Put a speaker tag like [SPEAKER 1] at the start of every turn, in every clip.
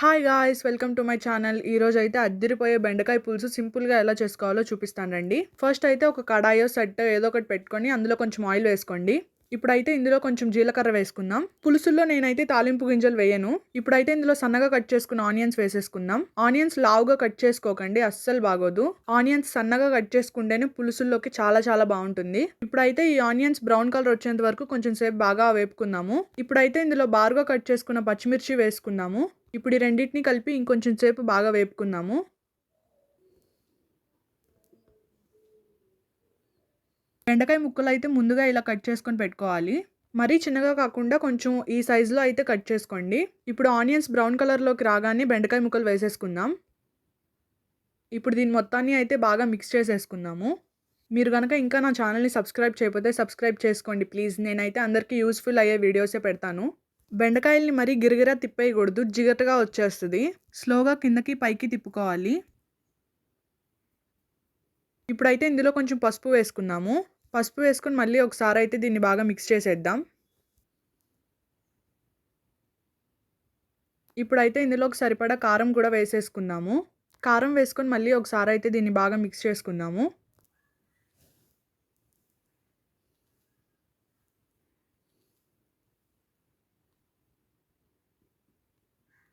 [SPEAKER 1] Hi guys welcome to my channel ఈ రోజు అయితే అద్దిరిపోయే బెండకాయ పులుసు సింపుల్గా ఎలా చేసుకోవాలో చూపిస్తానండి ఫస్ట్ అయితే ఒక కడాయో సెట్ ఏదో ఒకటి పెట్టుకొని అందులో కొంచెం ఆయిల్ వేసుకోండి. ఇప్పుడైతే ఇందులో కొంచెం జీలకర్ర వేసుకుందాం. పులుసుల్లో నేనైతే తాలింపు గింజలు వేయను. ఇప్పుడైతే ఇందులో సన్నగా కట్ చేసుకున్న ఆనియన్స్ వేసేసుకుందాం. ఆనియన్స్ లావుగా కట్ చేసుకోకండి అస్సలు బాగోదు. ఆనియన్స్ సన్నగా కట్ చేసుకుంటేనే పులుసుల్లోకి చాలా చాలా బాగుంటుంది. ఇప్పుడైతే ఈ ఆనియన్స్ బ్రౌన్ కలర్ వచ్చేంత వరకు కొంచెం సేపు బాగా వేపుకుందాము. ఇప్పుడైతే ఇందులో బారుగా కట్ చేసుకున్న పచ్చిమిర్చి వేసుకుందాము. ఇప్పుడు ఈ రెండింటిని కలిపి ఇంకొంచెం సేపు బాగా వేపుకుందాము. బెండకాయ ముక్కలు అయితే ముందుగా ఇలా కట్ చేసుకొని పెట్టుకోవాలి. మరీ చిన్నగా కాకుండా కొంచెం ఈ సైజులో అయితే కట్ చేసుకోండి. ఇప్పుడు ఆనియన్స్ బ్రౌన్ కలర్లోకి రాగానే బెండకాయ ముక్కలు వేసేసుకుందాం. ఇప్పుడు దీని మొత్తాన్ని అయితే బాగా మిక్స్ చేసేసుకుందాము. మీరు కనుక ఇంకా నా ఛానల్ని సబ్స్క్రైబ్ చేయకపోతే సబ్స్క్రైబ్ చేసుకోండి ప్లీజ్. నేనైతే అందరికీ యూస్ఫుల్ అయ్యే వీడియోసే పెడతాను. బెండకాయల్ని మరీ గిరిగిరా తిప్పేయకూడదు జిగటగా వచ్చేస్తుంది. స్లోగా కిందకి పైకి తిప్పుకోవాలి. ఇప్పుడైతే ఇందులో కొంచెం పసుపు వేసుకున్నాము. పసుపు వేసుకొని మళ్ళీ ఒకసారి అయితే దీన్ని బాగా మిక్స్ చేసేద్దాం. ఇప్పుడైతే ఇందులోకి సరిపడా కారం కూడా వేసేసుకుందాము కారం వేసుకొని మళ్ళీ ఒకసారి అయితే దీన్ని బాగా మిక్స్ చేసుకుందాము.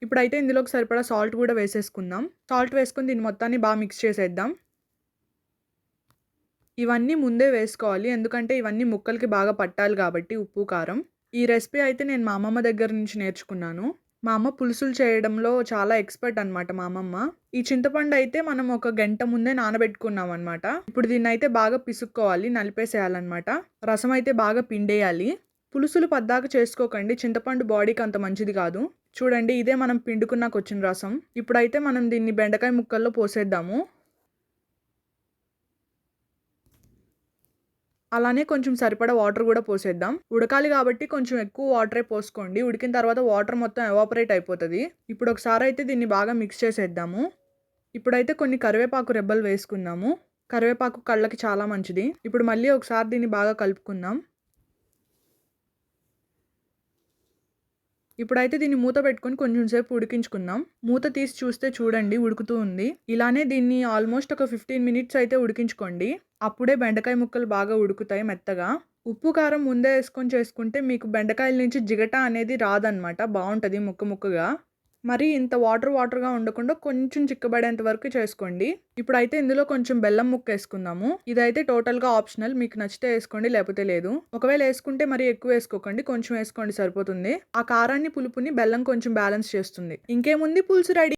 [SPEAKER 1] ఇప్పుడైతే ఇందులోకి సరిపడా సాల్ట్ కూడా వేసేసుకుందాం. సాల్ట్ వేసుకుని దీన్ని మొత్తాన్ని బాగా మిక్స్ చేసేద్దాం. ఇవన్నీ ముందే వేసుకోవాలి. ఎందుకంటే ఇవన్నీ ముక్కలకి బాగా పట్టాలి కాబట్టి ఉప్పు కారం. ఈ రెసిపీ అయితే నేను మా అమ్మమ్మ దగ్గర నుంచి నేర్చుకున్నాను. మా అమ్మ పులుసులు చేయడంలో చాలా ఎక్స్పర్ట్ అనమాట మా అమ్మమ్మ. ఈ చింతపండు అయితే మనం ఒక గంట ముందే నానబెట్టుకున్నాం అనమాట ఇప్పుడు దీన్ని అయితే బాగా పిసుక్కోవాలి నలిపేసేయాలన్నమాట. రసం అయితే బాగా పిండేయాలి. పులుసులు పద్దాక చేసుకోకండి. చింతపండు బాడీకి అంత మంచిది కాదు. చూడండి ఇదే మనం పిండుకున్నాక వచ్చిన రసం. ఇప్పుడైతే మనం దీన్ని బెండకాయ ముక్కల్లో పోసేద్దాము. అలానే కొంచెం సరిపడా వాటర్ కూడా పోసేద్దాం. ఉడకాలి కాబట్టి కొంచెం ఎక్కువ వాటరే పోసుకోండి. ఉడికిన తర్వాత వాటర్ మొత్తం ఎవాపరేట్ అయిపోతుంది. ఇప్పుడు ఒకసారి అయితే దీన్ని బాగా మిక్స్ చేసేద్దాము. ఇప్పుడైతే కొన్ని కరివేపాకు రెబ్బలు వేసుకుందాము. కరివేపాకు కళ్ళకి చాలా మంచిది. ఇప్పుడు మళ్ళీ ఒకసారి దీన్ని బాగా కలుపుకుందాం. ఇప్పుడైతే దీన్ని మూత పెట్టుకొని కొంచెం సేపు ఉడికించుకుందాం. మూత తీసి చూస్తే చూడండి ఉడుకుతూ ఉంది. ఇలానే దీన్ని ఆల్మోస్ట్ ఒక ఫిఫ్టీన్ మినిట్స్ అయితే ఉడికించుకోండి. అప్పుడే బెండకాయ ముక్కలు బాగా ఉడుకుతాయి మెత్తగా. ఉప్పు కారం ముందే వేసుకొని చేసుకుంటే మీకు బెండకాయల నుంచి జిగట అనేది రాదనమాట బాగుంటుంది ముక్క ముక్కగా. మరి ఇంత వాటర్ వాటర్గా ఉండకుండా కొంచెం చిక్కబడేంత వరకు చేసుకోండి. ఇప్పుడైతే ఇందులో కొంచెం బెల్లం ముక్క వేసుకుందాము. ఇదైతే టోటల్గా ఆప్షనల్. మీకు నచ్చితే వేసుకోండి లేకపోతే లేదు. ఒకవేళ వేసుకుంటే మరి ఎక్కువ వేసుకోకండి కొంచెం వేసుకోండి సరిపోతుంది. ఆ కారాన్ని పులుపుని బెల్లం కొంచెం బ్యాలెన్స్ చేస్తుంది. ఇంకేముంది పులుసు రెడీ?